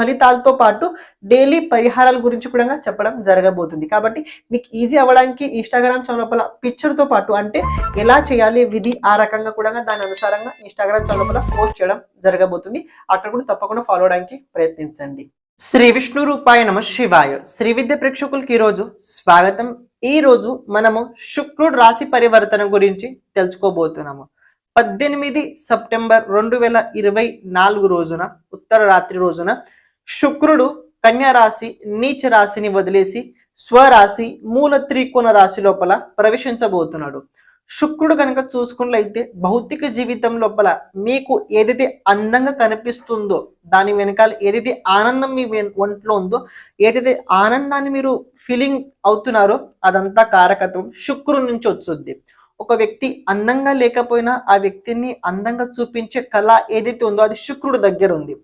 ఫలితాలతో పాటు డైలీ పరిహారాల గురించి కూడా చెప్పడం జరగబోతుంది. కాబట్టి మీకు ఈజీ అవ్వడానికి ఇన్స్టాగ్రామ్ ఛానల్ లోపల తో పాటు అంటే ఎలా చేయాలి విధి ఆ రకంగా కూడా దాని అనుసారంగా ఇన్స్టాగ్రామ్ ఛానల్ లోపల పోస్ట్ చేయడం జరగబోతుంది. అక్కడ కూడా తప్పకుండా ఫాలో అవడానికి ప్రయత్నించండి. శ్రీ విష్ణు రూపాయ నమ శివాయ. శ్రీ విద్య ప్రేక్షకులకి ఈరోజు స్వాగతం. ఈ రోజు మనము శుక్రుడు రాశి పరివర్తన గురించి తెలుసుకోబోతున్నాము. పద్దెనిమిది సెప్టెంబర్ రెండు వేల ఇరవై నాలుగు రోజున ఉత్తర రాత్రి రోజున శుక్రుడు కన్యారాశి నీచ రాశిని వదిలేసి స్వరాశి మూల త్రికోణ రాశి లోపల ప్రవేశించబోతున్నాడు. శుక్రుడు కనుక చూసుకున్నట్లయితే భౌతిక జీవితం లోపల మీకు ఏదైతే అందంగా కనిపిస్తుందో దాని వెనకాల ఏదైతే ఆనందం మీ వెన్- ఒంట్లో ఉందో ఏదైతే ఆనందాన్ని మీరు ఫీలింగ్ అవుతున్నారో అదంతా కారకత్వం శుక్రుడి నుంచి వచ్చుద్ది ఒక వ్యక్తి అందంగా లేకపోయినా ఆ వ్యక్తిని అందంగా చూపించే కళ ఏదైతే ఉందో అది శుక్రుడు దగ్గర ఉంది.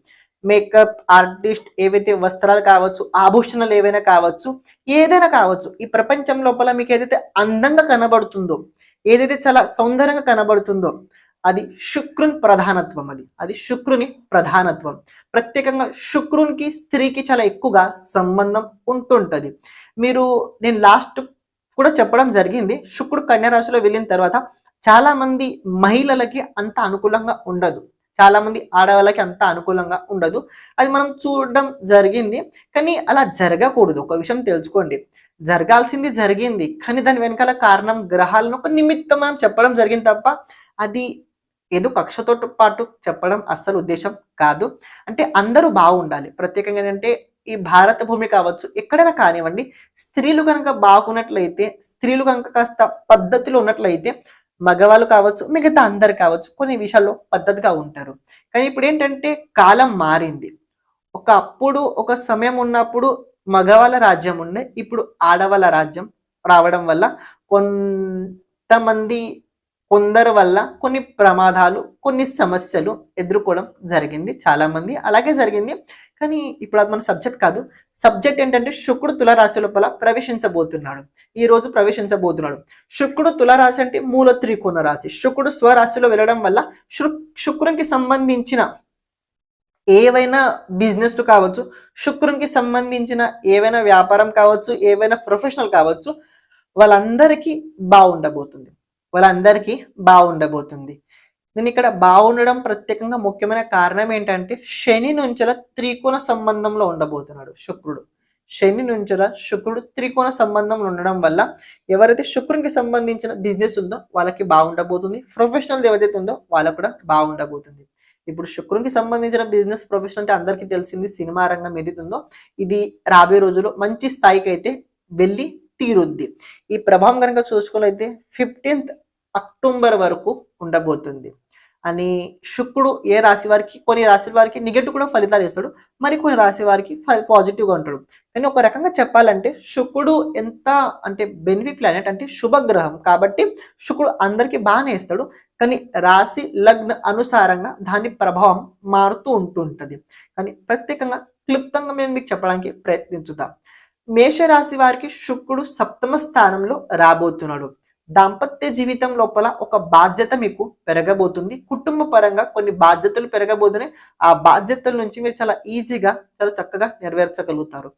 మేకప్ ఆర్టిస్ట్ ఏవైతే వస్త్రాలు కావచ్చు ఆభూషణలు ఏవైనా కావచ్చు ఏదైనా కావచ్చు ఈ ప్రపంచం లోపల మీకు ఏదైతే అందంగా కనబడుతుందో ఏదైతే చాలా సౌందర్యంగా కనబడుతుందో అది శుక్రుని ప్రధానత్వం అది. అది శుక్రుని ప్రధానత్వం. ప్రత్యేకంగా శుక్రునికి స్త్రీకి చాలా ఎక్కువగా సంబంధం ఉంటుంటుంది. మీరు నేను లాస్ట్ కూడా చెప్పడం జరిగింది శుక్రుడు కన్యా రాశిలో వెళ్ళిన తర్వాత చాలా మంది మహిళలకి అంత అనుకూలంగా ఉండదు. చాలా మంది ఆడవాళ్ళకి అంత అనుకూలంగా ఉండదు. అది మనం చూడడం జరిగింది. కానీ అలా జరగకూడదు. ఒక విషయం తెలుసుకోండి. జరగాల్సింది జరిగింది. కానీ దాని వెనకాల కారణం గ్రహాలను ఒక నిమిత్తం మనం చెప్పడం జరిగింది తప్ప అది ఏదో కక్షతో పాటు చెప్పడం అస్సలు ఉద్దేశం కాదు. అంటే అందరూ బాగుండాలి. ప్రత్యేకంగా ఏంటంటే ఈ భారత భూమి కావచ్చు ఎక్కడైనా కానివ్వండి స్త్రీలు కనుక బాగున్నట్లయితే స్త్రీలు కనుక కాస్త పద్ధతిలో ఉన్నట్లయితే మగవాళ్ళు కావచ్చు మిగతా అందరు కావచ్చు కొన్ని విషయాల్లో పద్ధతిగా ఉంటారు. కానీ ఇప్పుడు ఏంటంటే కాలం మారింది. ఒకప్పుడు ఒక సమయం ఉన్నప్పుడు మగవాళ్ళ రాజ్యం ఉండే ఇప్పుడు ఆడవాళ్ళ రాజ్యం రావడం వల్ల కొంతమంది కొందరు వల్ల కొన్ని ప్రమాదాలు కొన్ని సమస్యలు ఎదుర్కోవడం జరిగింది చాలామంది. అలాగే జరిగింది కానీ ఇప్పుడు అది మన సబ్జెక్ట్ కాదు. సబ్జెక్ట్ ఏంటంటే శుక్రుడు తులరాశి లోపల ప్రవేశించబోతున్నాడు. ఈ రోజు ప్రవేశించబోతున్నాడు. శుక్రుడు తులరాశి అంటే మూల త్రికోణ రాశి. శుక్రుడు స్వరాశిలో వెళ్ళడం వల్ల శుక్రునికి సంబంధించిన ఏవైనా బిజినెస్లు కావచ్చు శుక్రునికి సంబంధించిన ఏవైనా వ్యాపారం కావచ్చు ఏవైనా ప్రొఫెషనల్ కావచ్చు వాళ్ళందరికీ బాగుండబోతుంది వాళ్ళందరికీ బాగుండబోతుంది నేను ఇక్కడ బాగుండడం ప్రత్యేకంగా ముఖ్యమైన కారణం ఏంటంటే శని నుంచెల త్రికోణ సంబంధంలో ఉండబోతున్నాడు శుక్రుడు. శని నుంచెల శుక్రుడు త్రికోణ సంబంధంలో ఉండడం వల్ల ఎవరైతే శుక్రునికి సంబంధించిన బిజినెస్ ఉందో వాళ్ళకి బాగుండబోతుంది ప్రొఫెషనల్ ఏదైతే ఉందో వాళ్ళకు కూడా బాగుండబోతుంది ఇప్పుడు శుక్రునికి సంబంధించిన బిజినెస్ ప్రొఫెషన్ అంటే అందరికీ తెలిసింది సినిమా రంగం ఏదైతే ఉందో ఇది రాబోయే రోజుల్లో మంచి స్థాయికి అయితే వెళ్ళి తీరుద్ది. ఈ ప్రభావం కనుక చూసుకున్నైతే ఫిఫ్టీన్త్ అక్టోబర్ వరకు ఉండబోతుంది. అని శుక్రుడు ఏ రాశి వారికి కొన్ని రాశి వారికి నెగటివ్ కూడా ఫలితాలు ఇస్తాడు. మరి కొన్ని రాశి వారికి పాజిటివ్గా ఉంటాడు. కానీ ఒక రకంగా చెప్పాలంటే శుక్రుడు ఎంత అంటే బెనిఫిట్ ప్లానెట్ అంటే శుభగ్రహం. కాబట్టి శుక్రుడు అందరికీ బాగానే ఇస్తాడు. కానీ రాశి లగ్న అనుసారంగా దాని ప్రభావం మారుతూ ఉంటుంటుంది. కానీ ప్రత్యేకంగా క్లుప్తంగా మేము మీకు చెప్పడానికి ప్రయత్నించుదాం మేషరాశి వారికి శుక్రుడు సప్తమ స్థానంలో రాబోతున్నాడు. దాంపత్య జీవితం లోపల ఒక బాధ్యత మీకు పెరగబోతుంది. కుటుంబ పరంగా కొన్ని బాధ్యతలు పెరగబోతున్నాయి. ఆ బాధ్యతల నుంచి మీరు చాలా ఈజీగా చాలా చక్కగా నెరవేర్చగలుగుతారు.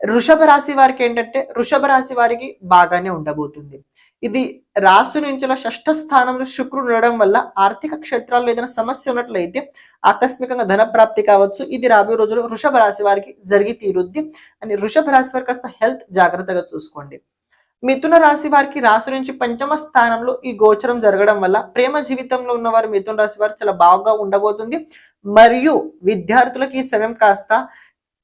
వృషభ రాశి వారికి ఏంటంటే వృషభ రాశి వారికి బాగానే ఉండబోతుంది. ఇది రాశి నుంచి షష్ఠ స్థానంలో శుక్రుడు ఉండడం వల్ల ఆర్థిక క్షేత్రాల్లో ఏదైనా సమస్య ఉన్నట్లయితే ఆకస్మికంగా ధన ప్రాప్తి కావచ్చు. ఇది రాబోయే రోజుల్లో వృషభ రాశి వారికి జరిగి తీరుద్ది. అని వృషభ రాశి వారికి కాస్త హెల్త్ జాగ్రత్తగా చూసుకోండి. మిథున రాశి వారికి రాశి నుంచి పంచమ స్థానంలో ఈ గోచరం జరగడం వల్ల ప్రేమ జీవితంలో ఉన్నవారు మిథున రాశి వారు చాలా బాగా ఉండబోతుంది. మరియు విద్యార్థులకు ఈ సమయం కాస్త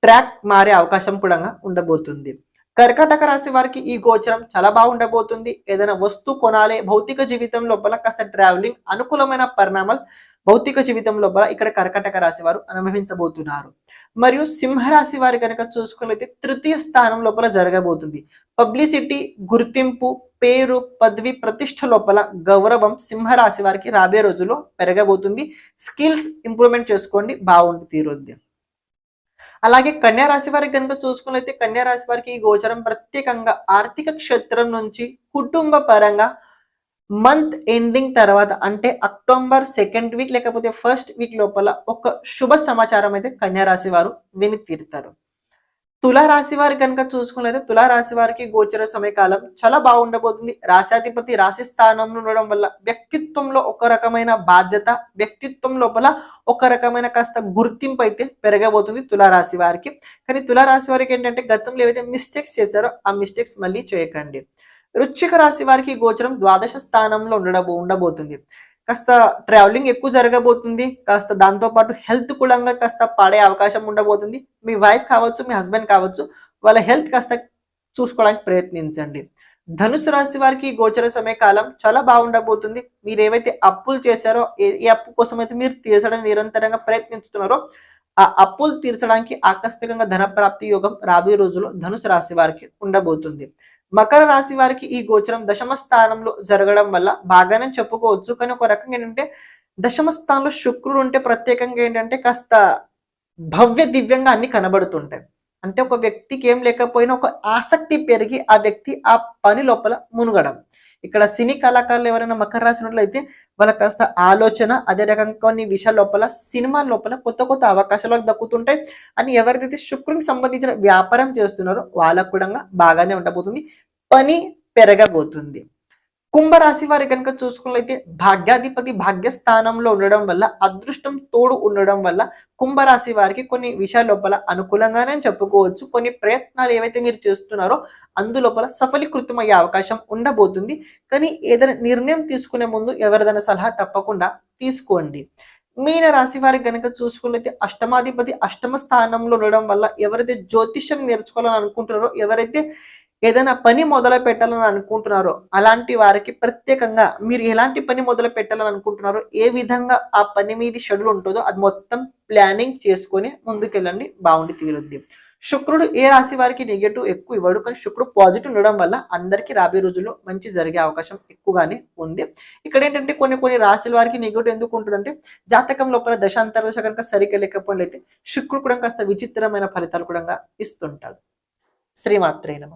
ట్రాక్ మారే అవకాశం కూడా ఉండబోతుంది. కర్కాటక రాశి వారికి ఈ గోచరం చాలా బాగుండబోతుంది ఏదైనా వస్తువు కొనాలి భౌతిక జీవితం లోపల కాస్త ట్రావెలింగ్ అనుకూలమైన పరిణామాలు భౌతిక జీవితం లోపల ఇక్కడ కర్కటక రాశి వారు అనుభవించబోతున్నారు. మరియు సింహరాశి వారి కనుక చూసుకున్నట్లయితే తృతీయ స్థానం లోపల జరగబోతుంది. పబ్లిసిటీ గుర్తింపు పేరు పదవి ప్రతిష్ట లోపల గౌరవం సింహరాశి వారికి రాబోయే రోజుల్లో పెరగబోతుంది. స్కిల్స్ ఇంప్రూవ్మెంట్ చేసుకోండి బాగుంటుంది తీరుద్ది. అలాగే కన్యా రాశి వారికి కనుక చూసుకున్నట్లయితే కన్యా రాశి వారికి ఈ గోచరం ప్రత్యేకంగా ఆర్థిక క్షేత్రం నుంచి కుటుంబ పరంగా మంత్ ఎండింగ్ తర్వాత అంటే అక్టోబర్ సెకండ్ వీక్ లేకపోతే ఫస్ట్ వీక్ లోపల ఒక శుభ సమాచారం అయితే కన్యా రాశి వారు విని తీరుతారు. తులారాశి రాశి వారి కనుక చూసుకున్నట్లయితే తులారాశి వారికి గోచర సమయకాలం చాలా బాగుండబోతుంది. రాశాధిపతి రాశి స్థానంలో ఉండడం వల్ల వ్యక్తిత్వంలో ఒక రకమైన బాధ్యత వ్యక్తిత్వం లోపల ఒక రకమైన కాస్త గుర్తింపు అయితే పెరగబోతుంది తులారాశి వారికి. కానీ తులారాశి వారికి ఏంటంటే గతంలో ఏవైతే మిస్టేక్స్ చేశారో ఆ మిస్టేక్స్ మళ్ళీ చేయకండి. వృశ్చిక రాశి వారికి గోచరం ద్వాదశ స్థానంలో ఉండబో ఉండబోతుంది. కాస్త ట్రావెలింగ్ ఎక్కువ జరగబోతుంది. కాస్త దాంతో పాటు హెల్త్ కూడా కాస్త పాడే అవకాశం ఉండబోతుంది. మీ వైఫ్ కావచ్చు మీ హస్బెండ్ కావచ్చు వాళ్ళ హెల్త్ కాస్త చూసుకోవడానికి ప్రయత్నించండి. ధనుసు రాశి వారికి గోచర సమయ కాలం చాలా బాగుండబోతుంది. మీరు ఏవైతే అప్పులు చేశారో ఏ ఏ అప్పు కోసం అయితే మీరు తీర్చడానికి నిరంతరంగా ప్రయత్నిస్తున్నారో ఆ అప్పులు తీర్చడానికి ఆకస్మికంగా ధన ప్రాప్తి యోగం రాబోయే రోజుల్లో ధనుసు రాశి వారికి ఉండబోతుంది. మకర రాశి వారికి ఈ గోచరం దశమ స్థానంలో జరగడం వల్ల బాగానే చెప్పుకోవచ్చు. కానీ ఒక రకంగా ఏంటంటే దశమ స్థానంలో శుక్రుడు ఉంటే ప్రత్యేకంగా ఏంటంటే కాస్త భవ్య దివ్యంగా అన్ని కనబడుతుంటాయి. అంటే ఒక వ్యక్తికి ఏం లేకపోయినా ఒక ఆసక్తి పెరిగి ఆ వ్యక్తి ఆ పని లోపల మునగడం. ఇక్కడ సినీ కళాకారులు ఎవరైనా మకర రాశి ఉన్నట్లయితే వాళ్ళకి కాస్త ఆలోచన అదే రకంగా కొన్ని విషయాల లోపల సినిమా లోపల కొత్త కొత్త అవకాశాలు దక్కుతుంటాయి. అని ఎవరిదైతే శుక్రునికి సంబంధించిన వ్యాపారం చేస్తున్నారో వాళ్ళకు కూడా బాగానే ఉండబోతుంది. పని పెరగబోతుంది. కుంభరాశి వారి కనుక చూసుకున్నట్లయితే భాగ్యాధిపతి భాగ్యస్థానంలో ఉండడం వల్ల అదృష్టం తోడు ఉండడం వల్ల కుంభరాశి వారికి కొన్ని విషయాల లోపల అనుకూలంగానే చెప్పుకోవచ్చు. కొన్ని ప్రయత్నాలు ఏవైతే మీరు చేస్తున్నారో అందులోపల సఫలీకృతం అయ్యే అవకాశం ఉండబోతుంది. కానీ ఏదైనా నిర్ణయం తీసుకునే ముందు ఎవరిదైనా సలహా తప్పకుండా తీసుకోండి. మీన రాశి వారికి కనుక చూసుకున్నైతే అష్టమాధిపతి అష్టమ స్థానంలో ఉండడం వల్ల ఎవరైతే జ్యోతిష్యం నేర్చుకోవాలని అనుకుంటున్నారో ఎవరైతే ఏదైనా పని మొదలు పెట్టాలని అనుకుంటున్నారో అలాంటి వారికి ప్రత్యేకంగా మీరు ఎలాంటి పని మొదలు పెట్టాలని అనుకుంటున్నారో ఏ విధంగా ఆ పని మీది షెడ్యూల్ ఉంటుందో అది మొత్తం ప్లానింగ్ చేసుకొని ముందుకెళ్ళండి బాగుండి తీరుద్ది. శుక్రుడు ఏ రాశి వారికి నెగటివ్ ఎక్కువ ఇవ్వడు కానీ శుక్రుడు పాజిటివ్ ఉండడం వల్ల అందరికీ రాబోయే రోజుల్లో మంచి జరిగే అవకాశం ఎక్కువగానే ఉంది. ఇక్కడ ఏంటంటే కొన్ని కొన్ని రాశుల వారికి నెగటివ్ ఎందుకు ఉంటుందంటే జాతకం లోపల దశాంతర దశ కనుక సరిగ్గా లేకపోయినట్లయితే శుక్రుడు కూడా కాస్త విచిత్రమైన ఫలితాలు కూడా ఇస్తుంటాడు. శ్రీమాత్రే నమ.